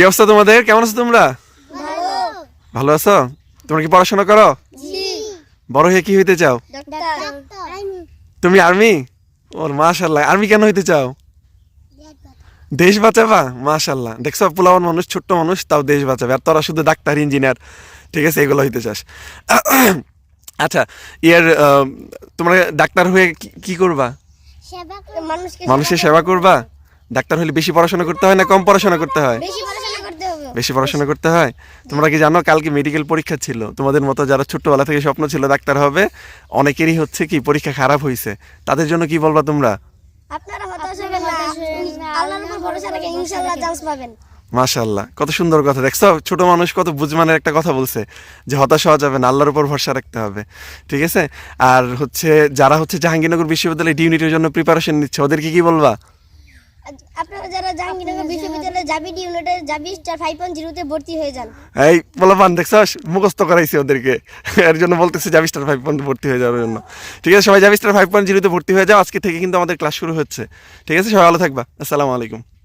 কি অবস্থা তোমাদের? কেমন আছো তোমরা? ভালো। আছো? তোমরা কি পড়াশোনা করো? বড় হয়ে কি হইতে চাও? তুমি আর্মি? ওর মাশাল্লাহ আর্মি কেন হইতে চাও? দেশ বাঁচাবা? মাশাল্লাহ দেখছ পোলাওয়ান মানুষ ছোট্ট মানুষ তাও দেশ বাঁচাবে। আর তোরা শুধু ডাক্তার ইঞ্জিনিয়ার ঠিক আছে এগুলো হইতে চাস। আচ্ছা ইয়ার আহ, তোমরা ডাক্তার হয়ে কি- কি করবা? মানুষের সেবা করবা? ডাক্তার হলে বেশি পড়াশোনা করতে হয় না কম পড়াশোনা করতে হয়? বেশি পড়াশোনা করতে হবে বেশি। পড়াশোনা করতে হয়? তোমরা কি জানো কালকে মেডিকেল পরীক্ষা ছিল? তোমাদের মতো যারা ছোট্টবেলা থেকে স্বপ্ন ছিল ডাক্তার হবে অনেকেরই হচ্ছে কি পরীক্ষা খারাপ হয়েছে তাদের জন্য কি বলবা তোমরা? আপনারা হতাশ হবেন না। আল্লাহর উপর ভরসা রাখেন ইনশাআল্লাহ চান্স পাবেন মাশাল্লাহ কত সুন্দর কথা। দেখছ ছোট মানুষ কত বুঝমানের একটা কথা বলছে যে হতাশ হওয়া যাবে না আল্লাহর উপর ভরসা রাখতে হবে। ঠিক আছে? আর হচ্ছে যারা হচ্ছে জাহাঙ্গীরনগর বিশ্ববিদ্যালয়ে ডি ইউনিটের জন্য প্রিপারেশন নিচ্ছে ওদেরকে কি বলবা? আপনারা যারা জাহাঙ্গীরনগর বিশ্ববিদ্যালয়ে জাবিডি ইউনিটে জাবি স্টার ফাইভ পয়েন্ট জিরোতে ভর্তি হয়ে যান। এই পোলাপান দেখছস? মুখস্থ করাইছি ওদেরকে। এর জন্য বলতেছে জাবি স্টার ফাইভ পয়েন্ট ভর্তি হয়ে যাওয়ার জন্য। ঠিক আছে সবাই জাবি স্টার ফাইভ পয়েন্ট জিরোতে ভর্তি হয়ে যাও। আজকে থেকে কিন্তু আমাদের ক্লাস শুরু হচ্ছে। ঠিক আছে সবাই ভালো থাকবা। আসসালামু আলাইকুম।